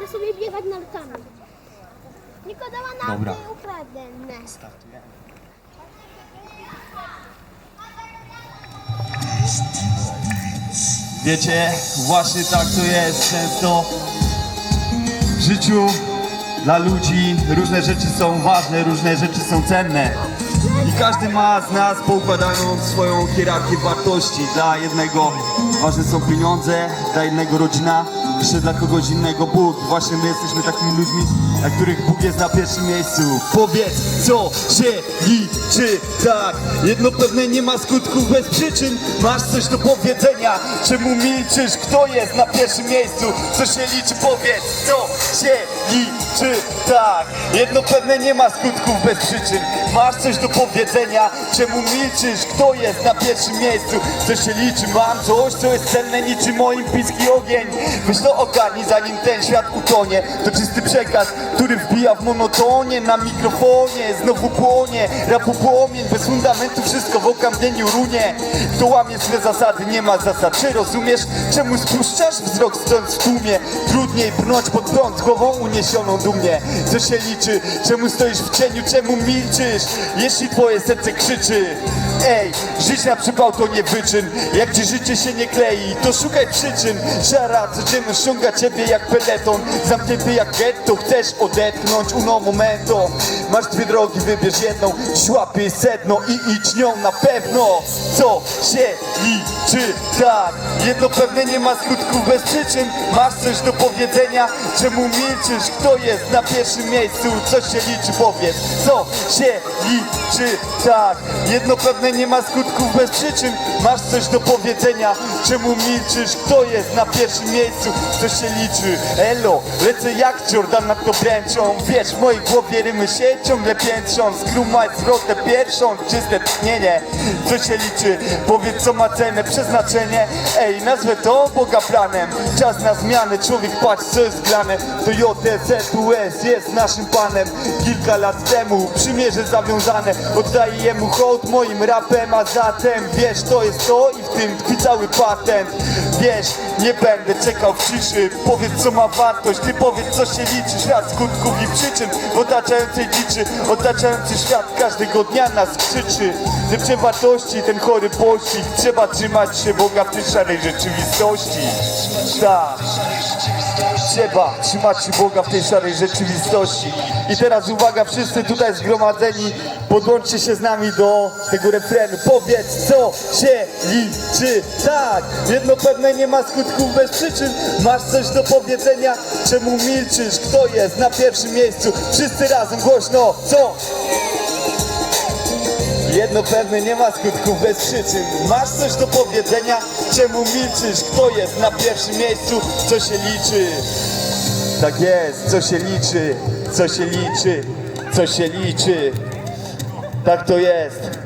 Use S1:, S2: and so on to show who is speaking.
S1: narkami. Nikodema
S2: Dobra.
S1: narty ukradene.
S2: Wiecie, właśnie tak to jest często w życiu dla ludzi. Różne rzeczy są ważne, różne rzeczy są cenne. I każdy ma z nas poukładaną swoją hierarchię wartości. Dla jednego ważne są pieniądze, dla innego rodzina, jeszcze dla kogoś innego Bóg. Właśnie my jesteśmy takimi ludźmi, dla których Bóg jest na pierwszym miejscu. Powiedz, co się liczy, tak. Jedno pewne nie ma skutków bez przyczyn. Masz coś do powiedzenia, czemu milczysz? Kto jest na pierwszym miejscu? Co się liczy, powiedz, co się liczy, tak. Jedno pewne nie ma skutków bez przyczyn. Masz coś do powiedzenia, czemu milczysz? Kto jest na pierwszym miejscu? Co się liczy? Mam coś, co jest cenne niczym olimpijski ogień. Weź to ogarnij, zanim ten świat utonie. To czysty przekaz, który wbija w monotonie na mikrofonie. Znowu płonie, rapu płomień, bez fundamentu wszystko w okamgnieniu runie. Kto łamie swe zasady, nie ma zasad. Czy rozumiesz, czemu spuszczasz wzrok stojąc w tłumie? Trudniej brnąć pod prąd głową uniesioną dumnie. Co się liczy? Czemu stoisz w cieniu? Czemu milczysz? Jeśli twoje serce krzyczy Ej, żyć na przypał to nie wyczyn. Jak ci życie się nie klei, to szukaj przyczyn. Szara codzienność ściąga ciebie jak peleton. Zamknięty jak getto, chcesz odetchnąć uno momento Masz dwie drogi, wybierz jedną. Śłapie sedno i idź nią na pewno. Co się liczy, tak Jedno pewne nie ma skutków bez przyczyn. Masz coś do powiedzenia, czemu milczysz? Kto jest na pierwszym miejscu? Co się liczy, powiedz. Co się liczy, tak Jedno pewne nie ma skutków bez przyczyn. Masz coś do powiedzenia, czemu milczysz? Kto jest na pierwszym miejscu? Co się liczy? Elo, lecę jak Jordan nad to bręczą Wiesz, w mojej głowie rymy się ciągle piętrzą. Skruma jest zwrotę pierwszą, czyste tchnienie. Co się liczy? Powiedz co ma cenę, przeznaczenie. Ej, nazwę to Boga planem. Czas na zmianę, człowiek patrz co jest grane. To JTZUS jest naszym panem. Kilka lat temu przymierze zawiązane. Oddaję jemu hołd moim rapem A zatem wiesz to jest to i w tym tkwi cały patent. Wiesz, nie będę czekał w ciszy. Powiedz co ma wartość, ty powiedz co się liczy. Świat skutków i przyczyn w otaczającej dziczy. Otaczający świat każdego dnia nas krzyczy. Lepsze wartości, ten chory pościg. Trzeba trzymać się Boga w tej szarej rzeczywistości. Tak Trzeba trzymać się Boga w tej szarej rzeczywistości I teraz uwaga, wszyscy tutaj zgromadzeni Podłączcie się z nami do tego refrenu Powiedz co się liczy Tak, jedno pewne nie ma skutków bez przyczyn Masz coś do powiedzenia, czemu milczysz? Kto jest na pierwszym miejscu? Wszyscy razem głośno, co? Jedno pewne nie ma skutków bez przyczyn Masz coś do powiedzenia, czemu milczysz? Kto jest na pierwszym miejscu? Co się liczy? Tak jest, co się liczy? Co się liczy? Co się liczy? Tak to jest